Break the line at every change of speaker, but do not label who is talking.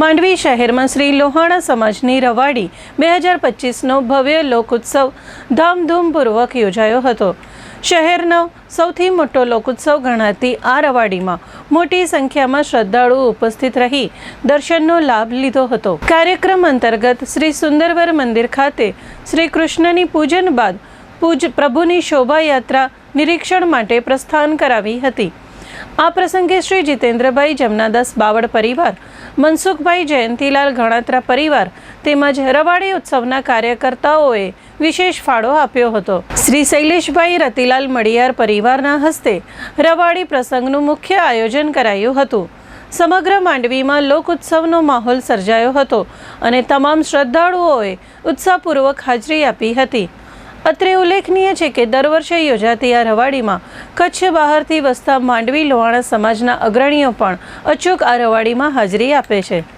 માંડવી શહેરમાં શ્રી લોહાણા સમાજની રવાડી બે હજાર પચીસનો ભવ્ય લોકોત્સવ ધામધૂમપૂર્વક યોજાયો હતો. શહેરનો સૌથી મોટો લોકોત્સવ ગણાતી આ રવાડીમાં મોટી સંખ્યામાં શ્રદ્ધાળુઓ ઉપસ્થિત રહી દર્શનનો લાભ લીધો હતો. કાર્યક્રમ અંતર્ગત શ્રી સુંદરવર મંદિર ખાતે શ્રી કૃષ્ણની પૂજન બાદ પૂજ પ્રભુની શોભાયાત્રા નિરીક્ષણ માટે પ્રસ્થાન કરાવી હતી. આ પ્રસંગે શ્રી જીતેન્દ્રભાઈ જમનાદાસ બાવળ પરિવાર, મનસુખભાઈ જયંતીલાલ ગણાત્રા પરિવાર તેમજ રવાડી ઉત્સવના કાર્યકર્તાઓએ વિશેષ ફાળો આપ્યો હતો. શ્રી શૈલેષભાઈ રતિલાલ મડિયાર પરિવારના હસ્તે રવાડી પ્રસંગનું મુખ્ય આયોજન કરાયું હતું. સમગ્ર માંડવીમાં લોક ઉત્સવનો માહોલ સર્જાયો હતો અને તમામ શ્રદ્ધાળુઓએ ઉત્સાહપૂર્વક હાજરી આપી હતી. અત્રે ઉલ્લેખનીય છે કે દર વર્ષે યોજાતી આ રવાડીમાં કચ્છ બહારથી વસતા માંડવી, લોહાણા સમાજના અગ્રણીઓ પણ અચૂક આ રવાડીમાં હાજરી આપે છે.